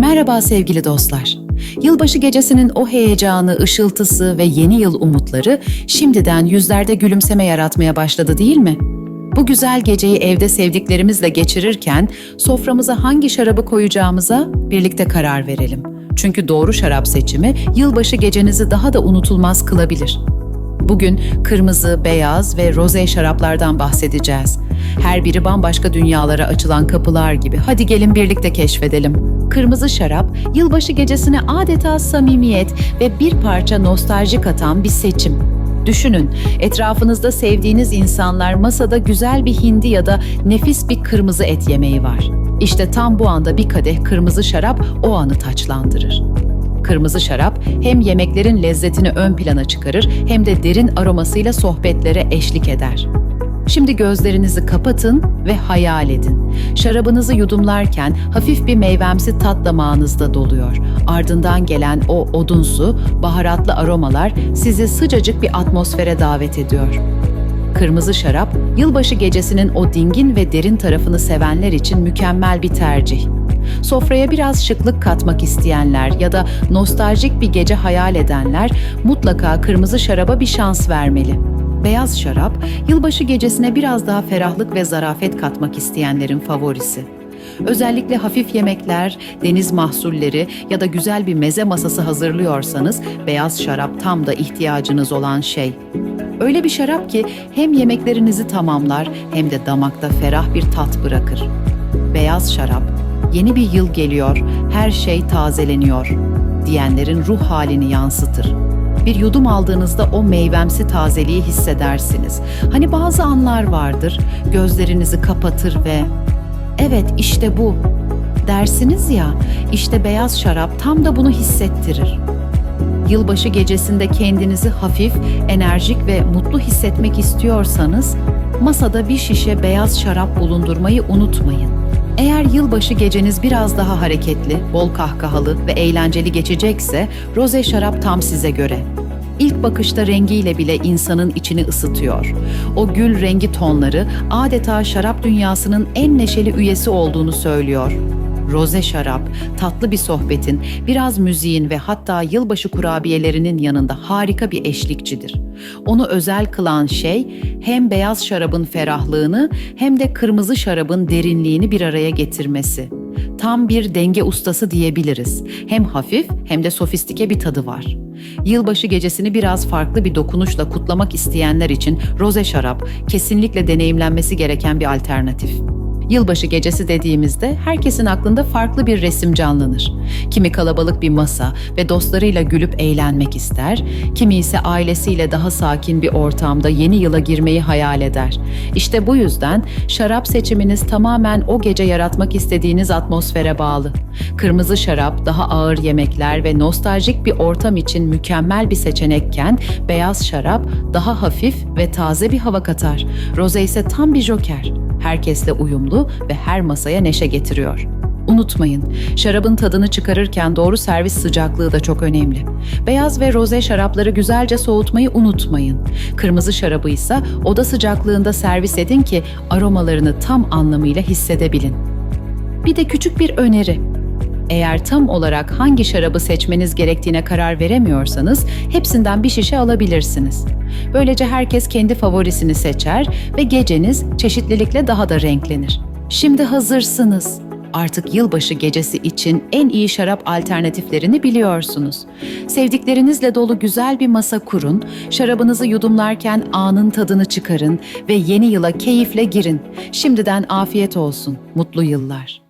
Merhaba sevgili dostlar. Yılbaşı gecesinin o heyecanı, ışıltısı ve yeni yıl umutları şimdiden yüzlerde gülümseme yaratmaya başladı değil mi? Bu güzel geceyi evde sevdiklerimizle geçirirken soframıza hangi şarabı koyacağımıza birlikte karar verelim. Çünkü doğru şarap seçimi yılbaşı gecenizi daha da unutulmaz kılabilir. Bugün kırmızı, beyaz ve roze şaraplardan bahsedeceğiz. Her biri bambaşka dünyalara açılan kapılar gibi. Hadi gelin birlikte keşfedelim. Kırmızı şarap, yılbaşı gecesine adeta samimiyet ve bir parça nostalji katan bir seçim. Düşünün, etrafınızda sevdiğiniz insanlar masada güzel bir hindi ya da nefis bir kırmızı et yemeği var. İşte tam bu anda bir kadeh kırmızı şarap o anı taçlandırır. Kırmızı şarap hem yemeklerin lezzetini ön plana çıkarır hem de derin aromasıyla sohbetlere eşlik eder. Şimdi gözlerinizi kapatın ve hayal edin. Şarabınızı yudumlarken hafif bir meyvemsi tat damağınızda doluyor. Ardından gelen o odunsu, baharatlı aromalar sizi sıcacık bir atmosfere davet ediyor. Kırmızı şarap, yılbaşı gecesinin o dingin ve derin tarafını sevenler için mükemmel bir tercih. Sofraya biraz şıklık katmak isteyenler ya da nostaljik bir gece hayal edenler mutlaka kırmızı şaraba bir şans vermeli. Beyaz şarap, yılbaşı gecesine biraz daha ferahlık ve zarafet katmak isteyenlerin favorisi. Özellikle hafif yemekler, deniz mahsulleri ya da güzel bir meze masası hazırlıyorsanız beyaz şarap tam da ihtiyacınız olan şey. Öyle bir şarap ki hem yemeklerinizi tamamlar hem de damakta ferah bir tat bırakır. Beyaz şarap, yeni bir yıl geliyor, her şey tazeleniyor diyenlerin ruh halini yansıtır. Bir yudum aldığınızda o meyvemsi tazeliği hissedersiniz. Hani bazı anlar vardır, gözlerinizi kapatır ve evet işte bu dersiniz ya, işte beyaz şarap tam da bunu hissettirir. Yılbaşı gecesinde kendinizi hafif, enerjik ve mutlu hissetmek istiyorsanız masada bir şişe beyaz şarap bulundurmayı unutmayın. Eğer yılbaşı geceniz biraz daha hareketli, bol kahkahalı ve eğlenceli geçecekse roze şarap tam size göre. İlk bakışta rengiyle bile insanın içini ısıtıyor. O gül rengi tonları adeta şarap dünyasının en neşeli üyesi olduğunu söylüyor. Roze şarap, tatlı bir sohbetin, biraz müziğin ve hatta yılbaşı kurabiyelerinin yanında harika bir eşlikçidir. Onu özel kılan şey hem beyaz şarabın ferahlığını hem de kırmızı şarabın derinliğini bir araya getirmesi. Tam bir denge ustası diyebiliriz. Hem hafif hem de sofistike bir tadı var. Yılbaşı gecesini biraz farklı bir dokunuşla kutlamak isteyenler için roze şarap kesinlikle deneyimlenmesi gereken bir alternatif. Yılbaşı gecesi dediğimizde herkesin aklında farklı bir resim canlanır. Kimi kalabalık bir masa ve dostlarıyla gülüp eğlenmek ister, kimi ise ailesiyle daha sakin bir ortamda yeni yıla girmeyi hayal eder. İşte bu yüzden şarap seçiminiz tamamen o gece yaratmak istediğiniz atmosfere bağlı. Kırmızı şarap daha ağır yemekler ve nostaljik bir ortam için mükemmel bir seçenekken beyaz şarap daha hafif ve taze bir hava katar. Roze ise tam bir joker herkesle uyumlu ve her masaya neşe getiriyor. Unutmayın, şarabın tadını çıkarırken doğru servis sıcaklığı da çok önemli. Beyaz ve roze şarapları güzelce soğutmayı unutmayın. Kırmızı şarabı ise oda sıcaklığında servis edin ki aromalarını tam anlamıyla hissedebilin. Bir de küçük bir öneri. Eğer tam olarak hangi şarabı seçmeniz gerektiğine karar veremiyorsanız hepsinden bir şişe alabilirsiniz. Böylece herkes kendi favorisini seçer ve geceniz çeşitlilikle daha da renklenir. Şimdi hazırsınız. Artık yılbaşı gecesi için en iyi şarap alternatiflerini biliyorsunuz. Sevdiklerinizle dolu güzel bir masa kurun, şarabınızı yudumlarken anın tadını çıkarın ve yeni yıla keyifle girin. Şimdiden afiyet olsun, mutlu yıllar.